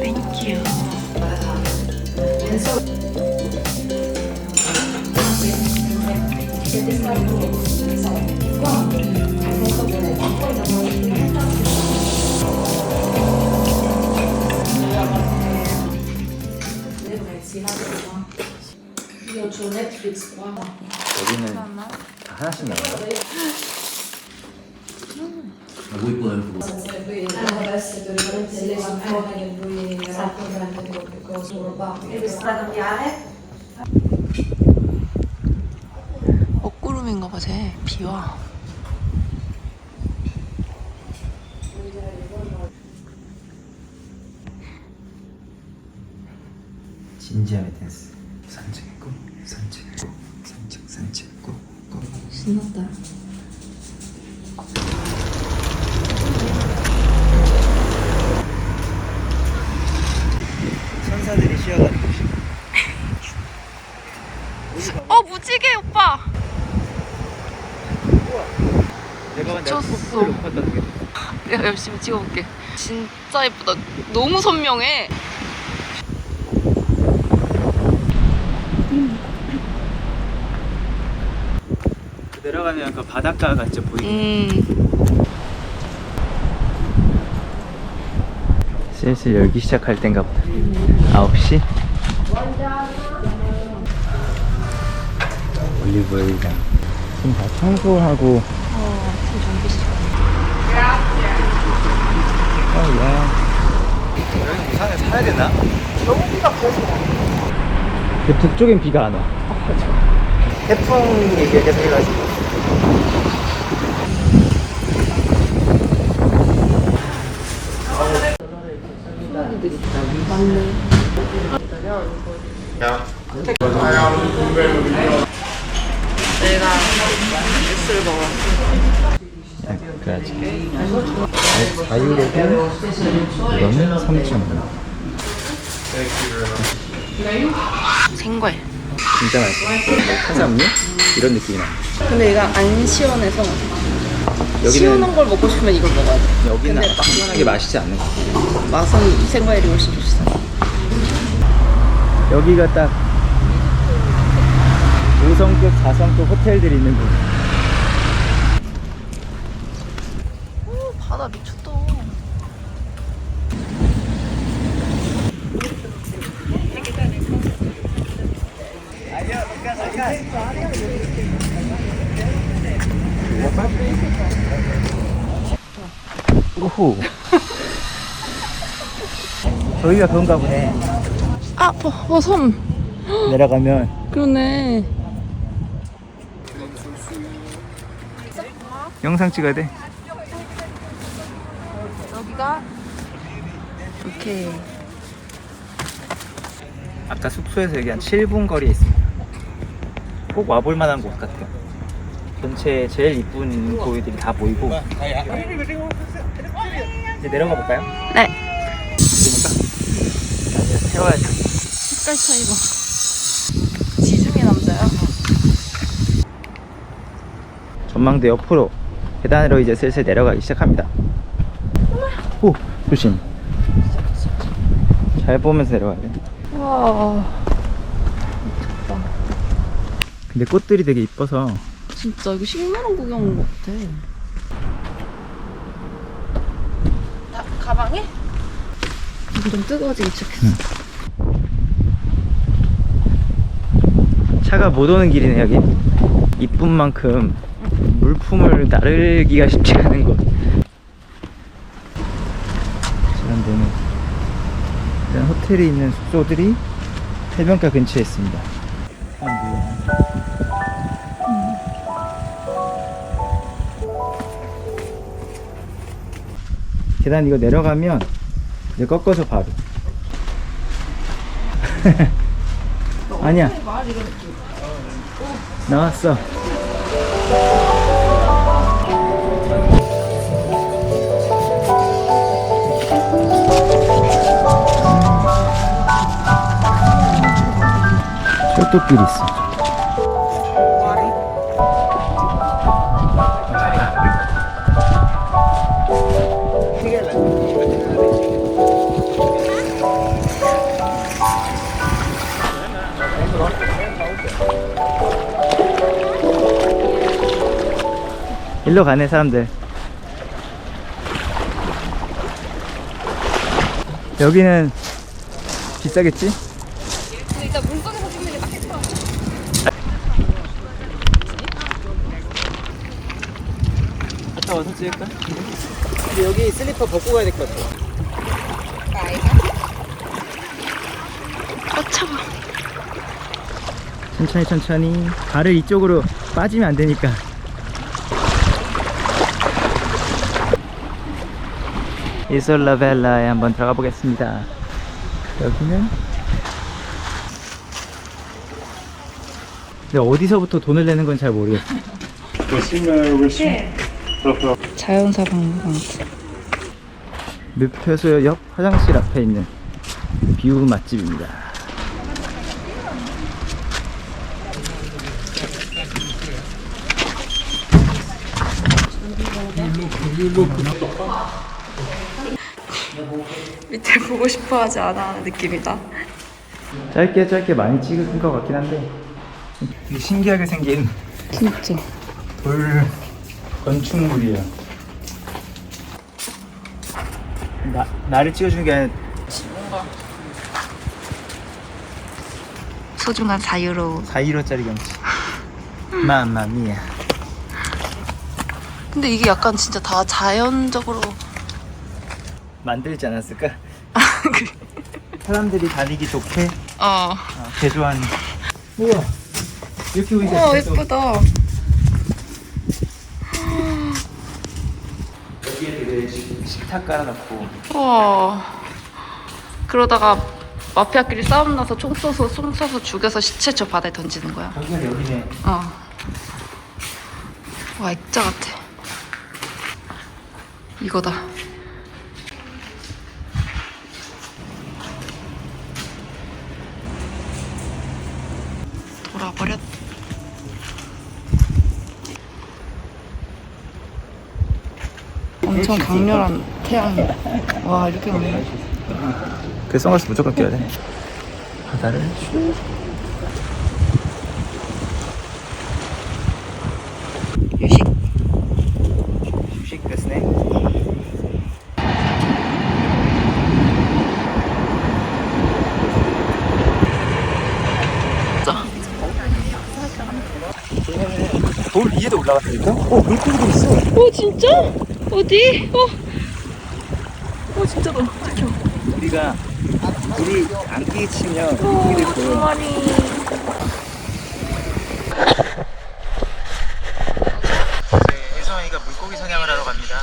땡큐. 여기는 다 하나씩 나 너무 이쁘다 이거. 먹구름인가 봐, 쟤. 비와. 진지함의 댄스. 산책고, 산책고, 산책, 산책고. 고. 신났다. 천사들이 쉬어가지고. 어 무지개 오빠. 내가 미쳤어. 못. 내가 열심히 찍어볼게. 진짜 예쁘다. 너무 선명해. 내려가면 그 바닷가가 진짜 보이네. 음. 슬슬 열기 시작할 땐가 보다. 9시? 올리브오일이랑 지금 다 청소하고 어, 지금 정비 시작. 어야 여기 부산에 사야 되나? 너무 비가 계속 그 북쪽엔 비가 안 와. 태풍 얘기가 계속 해가지고 내가 육수를 먹어. 자- 자유로도 이거는 3,000원 생과일. 진짜 맛있어 사삼류? 이런 느낌이 나 근데 얘가 안 시원해서 여기는 시원한 걸 먹고 싶으면 이걸 먹어야 돼. 여기는 근데 막 시원하게 맛있지 않는 거 맛은 생과일이 훨씬 좋았어. 여기가 딱 5성급, 4성급 호텔들이 있는 곳 오, 바다 미쳤다. 오호 저희가 그런가 보네 아, 어, 어, 섬. 내려가면 그러네. 영상 찍어야 돼 여기가 오케이. 아까 숙소에서 여기 한 7분 거리에 있습니다 꼭 와볼 만한 곳 같아요 전체 제일 이쁜 고위들이 다 보이고 이제 내려가 볼까요? 네. 그러니까 세워야죠 색깔 차이가. 지중해 남자야. 전망대 옆으로 계단으로 이제 슬슬 내려가기 시작합니다. 오 조심. 잘 보면서 내려가야 돼. 와, 근데 꽃들이 되게 이뻐서 진짜 이거 식물원 구경 온것 같아. 다, 가방에? 점점 뜨거워지기 시작했어. 차가 못 오는 길이네 여기. 이쁜 만큼 물품을 나르기가 쉽지 않은 곳. 사람들은 이런 호텔이 있는 숙소들이 해변가 근처에 있습니다. 사람들이 계단 이거 내려가면 이제 꺾어서 바로. 아니야. 나왔어. 철도길이 있어. 일로 가네 사람들 여기는 비싸겠지? 갔다 와서 찍을까? 근데 여기 슬리퍼 벗고 가야 될 것 같아. 아 차가. 천천히 천천히. 발을 이쪽으로 빠지면 안 되니까. 이솔라벨라에 한번 들어가 보겠습니다. 여기는? 근데 어디서부터 돈을 내는 건 잘 모르겠어 자연사 박물관. 늪해수 옆 화장실 앞에 있는 뷰 맛집입니다 밑에 보고 싶어 하지 않아 하는 느낌이다. 짧게 짧게 많이 찍은 것 같긴 한데 신기하게 생긴 진짜. 돌 건축물이에요. 나 나를 찍어주는 게 아니라 소중한 자유로. 4.15짜리 경치. 마마미야. 근데 이게 약간 진짜 다 자연적으로. 만들지 않았을까? 사람들이 다니기 좋게 어. 어, 개조한. 우와. 이렇게 보니까 어 예쁘다. 여기에 되게 식 탁 깔아놓고 와. 그러다가 마피아끼리 싸움 나서 총 쏘서 총 쏘서 죽여서 시체 저 바다에 던지는 거야. 여기가 여기네. 어. 와 액자 같아. 이거다. 돌아버렸. 엄청 강렬한 태양. 와 이렇게 많네. 그 선글라스 무조건 껴야 돼. 바다를 슉. 유식. 휴식 됐네. 진짜. 돌 위에도 올라갔다니까? 어, 물고기도 있어. 어 진짜? 어디? 어. 어 진짜로. 우리가 물을 안 끼게 치면 물고기들 보여. 마리. 네, 혜성이가 물고기 사냥을 하러 갑니다.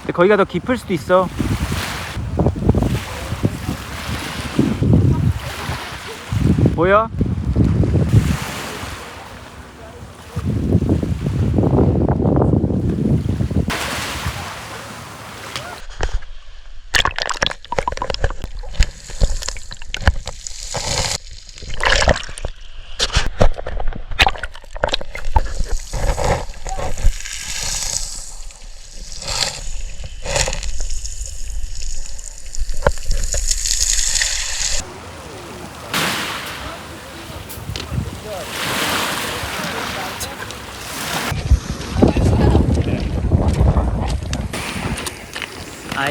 근데 거기가 더 깊을 수도 있어. 보여?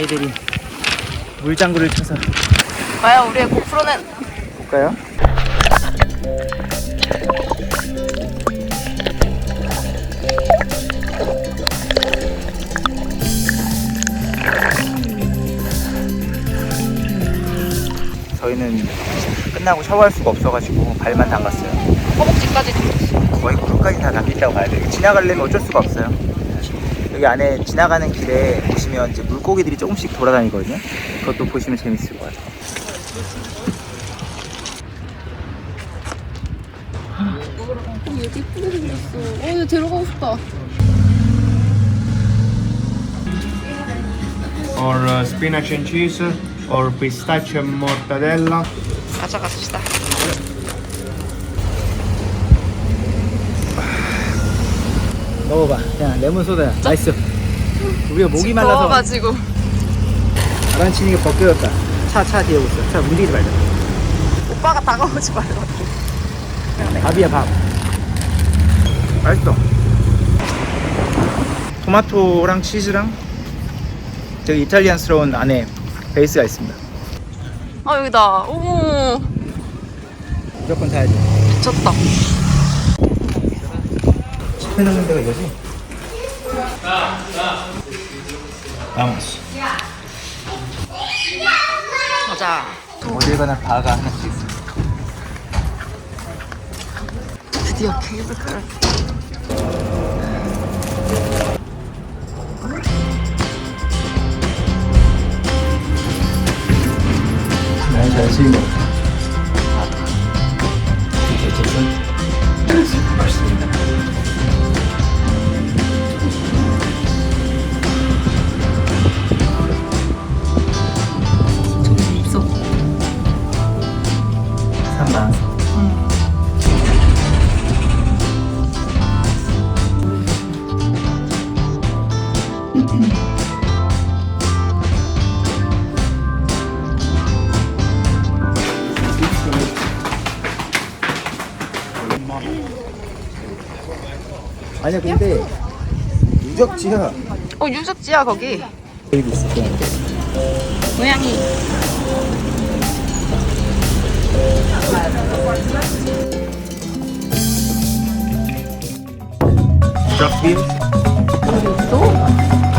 아이들이 물장구를 쳐서 과연 우리의 고프로는 볼까요? 저희는 끝나고 샤워할 수가 없어가지고 발만 담갔어요. 허벅지까지. 거의 무릎까지 다 담긴다고 봐야 돼요. 지나가려면 어쩔 수가 없어요. 여기 안에 지나가는 길에 보시면 이제 물고기들이 조금씩 돌아다니거든요. 그것도 보시면 재밌을 것 같아요. 여기 예쁘게 생겼어. 어, 이제 들어가고 싶다. or uh, spinach and cheese or pistachio and mortadella. 가져갑시다. 먹어봐. 그냥 레몬 소다야. 맛있어. 우리가 목이 말라서 더워가지고. 가라앉히는 게 벗겨졌다. 차, 차 뒤에 오고 있어. 차 움직이지 말자. 오빠가 다가오지 말고. 밥이야, 밥. 맛있어. 토마토랑 치즈랑 되게 이탈리안스러운 안에 베이스가 있습니다. 아 여기다. 오 무조건 사야지. 미쳤다. 넣는 데가 이거지? 아무스. 가자. 어딜 가나 바가 하나씩 있어. 드디어 케이블카를. 난잘 쓰인 3만. 아니야 근데 유적지야 어 유적지야 거기. 여기도 있을 거야 고양이. Shark beans? Ito.